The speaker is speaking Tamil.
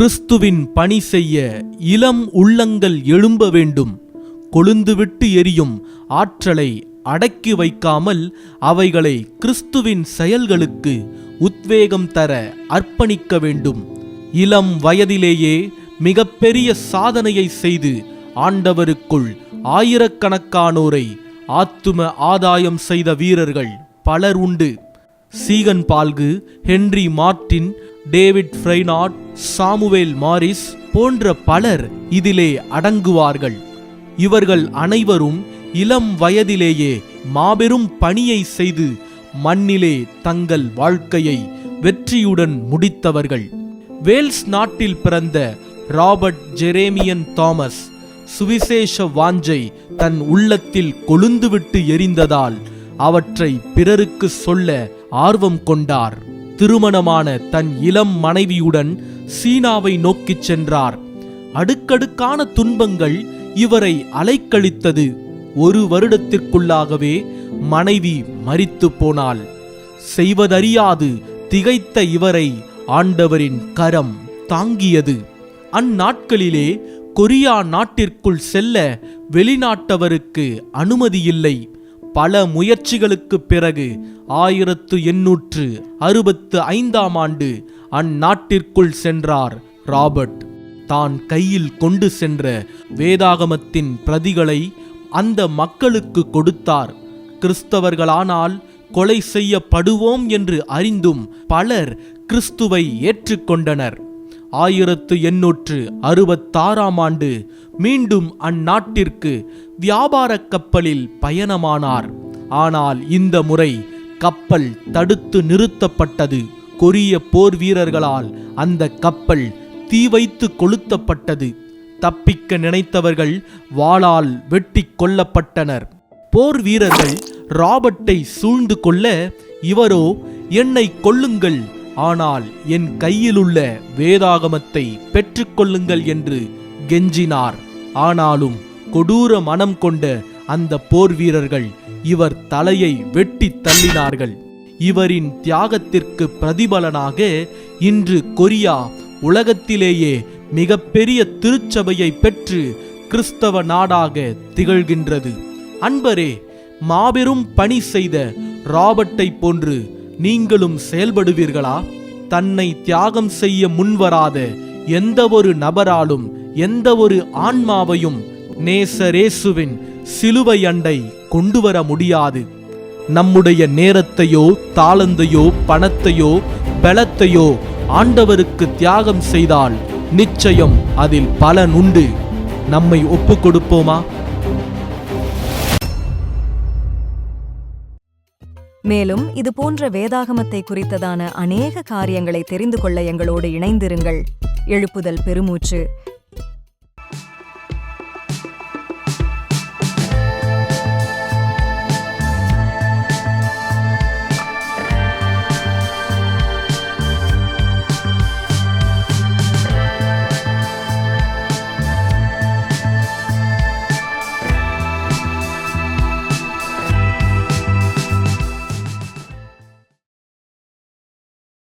கிறிஸ்துவின் பணி செய்ய இளம் உள்ளங்கள் எழும்ப வேண்டும். கொழுந்துவிட்டு எரியும் ஆற்றலை அடக்கி வைக்காமல் அவைகளை கிறிஸ்துவின் செயல்களுக்கு உத்வேகம் தர அர்ப்பணிக்க வேண்டும். இளம் வயதிலேயே மிகப்பெரிய சாதனையை செய்து ஆண்டவருக்குள் ஆயிரக்கணக்கானோரை ஆத்தும ஆதாயம் செய்த வீரர்கள் பலர் உண்டு. Ziegenbalg Henry Martin David ஃப்ரைனாட் சாமுவேல் மாரிஸ் போன்ற பலர் இதிலே அடங்குவார்கள். இவர்கள் அனைவரும் இளம் வயதிலேயே மாபெரும் பணியை செய்து மண்ணிலே தங்கள் வாழ்க்கையை வெற்றியுடன் முடித்தவர்கள். வேல்ஸ் நாட்டில் பிறந்த ராபர்ட் ஜெரேமியன் தாமஸ் சுவிசேஷ வாஞ்சை தன் உள்ளத்தில் கொழுந்துவிட்டு எரிந்ததால் அவற்றை பிறருக்கு சொல்ல ஆர்வம் கொண்டார். திருமணமான தன் இளம் மனைவியுடன் சீனாவை நோக்கிச் சென்றார். அடுக்கடுக்கான துன்பங்கள் இவரை அலைக்கழித்தது. ஒரு வருடத்திற்குள்ளாகவே மனைவி மறித்து போனாள். செய்வதறியாது திகைத்த இவரை ஆண்டவரின் கரம் தாங்கியது. அந்நாட்களிலே கொரியா நாட்டிற்குள் செல்ல வெளிநாட்டவருக்கு அனுமதியில்லை. பல முயற்சிகளுக்குப் பிறகு ஆயிரத்து எண்ணூற்று அறுபத்து ஐந்தாம் ஆண்டு அந்நாட்டிற்குள் சென்றார் ராபர்ட். தான் கையில் கொண்டு சென்ற வேதாகமத்தின் பிரதிகளை அந்த மக்களுக்கு கொடுத்தார். கிறிஸ்தவர்களானால் கொலை செய்யப்படுவோம் என்று அறிந்தும் பலர் கிறிஸ்துவை ஏற்றுக்கொண்டனர். ஆயிரத்து எண்ணூற்று அறுபத்தாறாம் ஆண்டு மீண்டும் அந்நாட்டிற்கு வியாபார கப்பலில் பயணமானார். ஆனால் இந்த முறை கப்பல் தடுத்து நிறுத்தப்பட்டது. கொரிய போர் வீரர்களால் அந்த கப்பல் தீ வைத்து கொளுத்தப்பட்டது. தப்பிக்க நினைத்தவர்கள் வாளால் வெட்டி கொல்லப்பட்டனர். போர் வீரர்கள் ராபர்ட்டை சூழ்ந்து கொள்ள இவரோ என்னை கொல்லுங்கள் ஆனால் என் கையிலுள்ள வேதாகமத்தை பெற்றுக்கொள்ளுங்கள் என்று கெஞ்சினார். ஆனாலும் கொடூர மனம் கொண்ட அந்த போர் வீரர்கள் இவர் தலையை வெட்டி தள்ளினார்கள். இவரின் தியாகத்திற்கு பிரதிபலனாக இன்று கொரியா உலகத்திலேயே மிகப்பெரிய திருச்சபையை பெற்று கிறிஸ்தவ நாடாக திகழ்கின்றது. அன்பரே மாபெரும் பணி செய்த ராபர்ட்டை போன்று நீங்களும் செயல்படுவீர்களா? தன்னை தியாகம் செய்ய முன்வராத எந்த ஒரு நபராலும் எந்த ஒரு ஆன்மாவையும் நேசரேசுவின் சிலுவை அண்டை கொண்டு வர முடியாது. நம்முடைய நேரத்தையோ தாளந்தையோ பணத்தையோ பலத்தையோ ஆண்டவருக்கு தியாகம் செய்தால் நிச்சயம் அதில் பலன் உண்டு. நம்மை ஒப்புக்கொடுப்போமா? கொடுப்போமா மேலும் இது போன்ற வேதாகமத்தை குறித்ததான அநேக காரியங்களை தெரிந்து கொள்ள எங்களோடு இணைந்திருங்கள். எழுப்புதல் பெருமூச்சு.